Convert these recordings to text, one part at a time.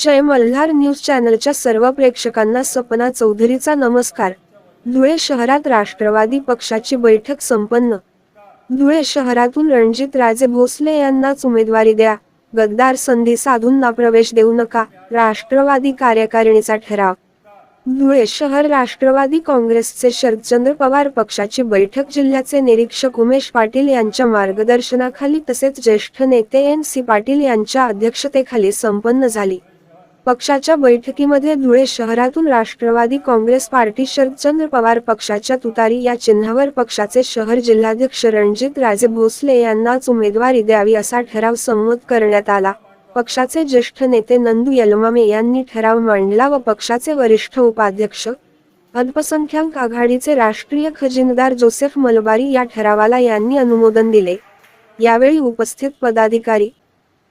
जय Malhar news चॅनलच्या सर्व प्रेक्षकांना सपना चौधरीचा नमस्कार. धुळे शहरात राष्ट्रवादी पक्षाची बैठक संपन्न. धुळे शहरातून रणजित राजे भोसले यांनाच उमेदवारी द्या. गद्दार संधी साधूंना प्रवेश देऊ नका. राष्ट्रवादी कार्यकारिणीचा ठराव. धुळे शहर राष्ट्रवादी काँग्रेसचे शरदचंद्र पवार पक्षाची बैठक जिल्ह्याचे निरीक्षक उमेश पाटील यांच्या मार्गदर्शनाखाली तसेच ज्येष्ठ नेते एन सी पाटील यांच्या अध्यक्षतेखाली संपन्न झाली. पक्षाच्या बैठकीमध्ये धुळे शहरातून राष्ट्रवादी काँग्रेस पार्टी शरदचंद्र पवार पक्षाच्या तुतारी या चिन्हावर पक्षाचे शहर जिल्हाध्यक्ष रणजित राजे भोसले यांनाच उमेदवारी द्यावी असा ठराव संमत करण्यात आला. पक्षाचे ज्येष्ठ नेते नंदू यलमामे यांनी ठराव मांडला व पक्षाचे वरिष्ठ उपाध्यक्ष अल्पसंख्याक आघाडीचे राष्ट्रीय खजिनदार जोसेफ मलबारी या ठरावाला यांनी अनुमोदन दिले. यावेळी उपस्थित पदाधिकारी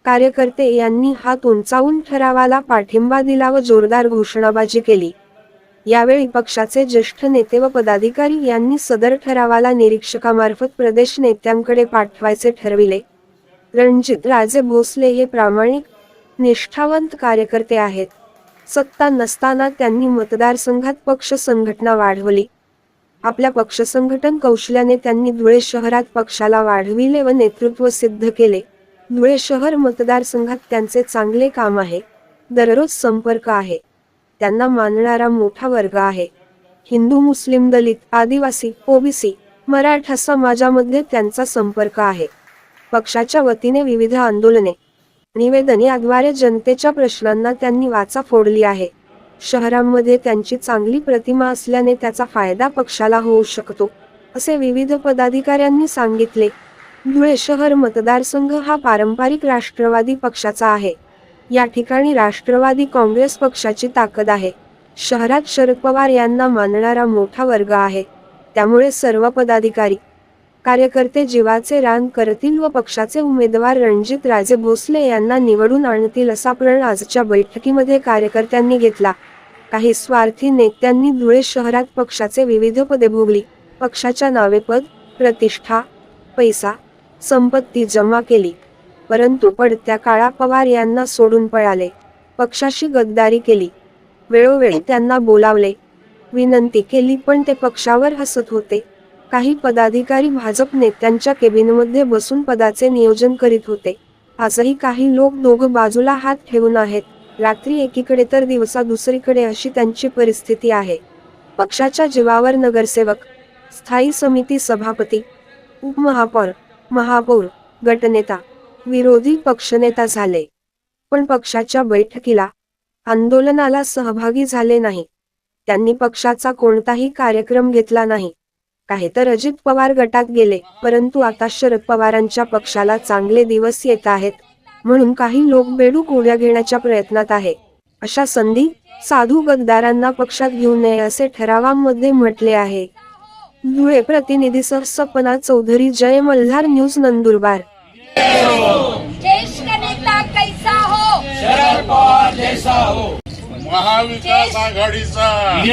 कार्यकर्ते यांनी हात उंचावून ठरावाला पाठिंबा दिला व जोरदार घोषणाबाजी केली. यावेळी पक्षाचे ज्येष्ठ नेते व पदाधिकारी यांनी सदर ठरावाला निरीक्षकामार्फत प्रदेश नेत्यांकडे पाठवायचे ठरविले. रणजित राजे भोसले हे प्रामाणिक निष्ठावंत कार्यकर्ते आहेत. सत्ता नसताना त्यांनी मतदारसंघात पक्ष संघटना वाढवली. आपल्या पक्ष संघटन कौशल्याने त्यांनी धुळे शहरात पक्षाला वाढविले व नेतृत्व सिद्ध केले. धुळे शहर मतदारसंघात त्यांचे चांगले काम आहे. दररोज संपर्क आहे. त्यांना मानणारा मोठा वर्ग आहे. हिंदू मुस्लिम दलित आदिवासी ओबीसी मराठा समाजामध्ये त्यांचा संपर्क आहे. पक्षाच्या वतीने विविध आंदोलने निवेदने याद्वारे जनतेच्या प्रश्नांना त्यांनी वाचा फोडली आहे. शहरांमध्ये त्यांची चांगली प्रतिमा असल्याने त्याचा फायदा पक्षाला होऊ शकतो असे विविध पदाधिकाऱ्यांनी सांगितले. धुळे शहर मतदारसंघ हा पारंपरिक राष्ट्रवादी पक्षाचा आहे. या ठिकाणी राष्ट्रवादी काँग्रेस पक्षाची ताकद आहे. शहरात शरद पवार यांना मानणारा मोठा वर्ग आहे. त्यामुळे सर्व पदाधिकारी कार्यकर्ते जीवाचे रान करतील व पक्षाचे उमेदवार रणजित राजे भोसले यांना निवडून आणतील असा प्रण आजच्या बैठकीमध्ये कार्यकर्त्यांनी घेतला. काही स्वार्थी नेत्यांनी धुळे शहरात पक्षाचे विविध पदे भोगली. पक्षाच्या नावे पद प्रतिष्ठा पैसा संपत्ती जमा केली. परंतु पडत्या काळा पवार यांना सोडून पळाले. पक्षाशी गद्दारी केली. वेळोवेळी त्यांना बोलावले. विनंती केली पण ते पक्षावर हसत होते. काही पदाधिकारी भाजप नेत्यांच्या केबिनमध्ये बसून पदाचे नियोजन करीत होते. आजही काही लोक दोघं बाजूला हात ठेवून आहेत. रात्री एकीकडे तर दिवसा दुसरीकडे अशी त्यांची परिस्थिती आहे. पक्षाच्या जीवावर नगरसेवक स्थायी समिती सभापती उपमहापौर महापौर गटनेता विरोधी पक्षनेता झाले. पण पक्षाच्या बैठकीला आंदोलनाला सहभागी झाले नाही. त्यांनी पक्षाचा कोणताही कार्यक्रम घेतला नाही. काही तर अजित पवार गटात गेले परंतु आता शरद पवारांच्या पक्षाला चांगले दिवस येत आहेत म्हणून काही लोक बेडूक उड्या घेण्याच्या प्रयत्नात आहे. अशा संधी साधू गद्दारांना पक्षात घेऊ नये असे ठरावांमध्ये म्हटले आहे. धुळे प्रतिनिधी सह सपना चौधरी जय मल्हार न्यूज नंदुरबार. देश का नेता कैसा हो? शरद पवार जैसा हो. महाविकास आघाडीचा.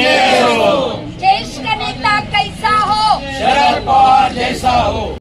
देश का नेता कैसा हो? शरद पवार जैसा हो.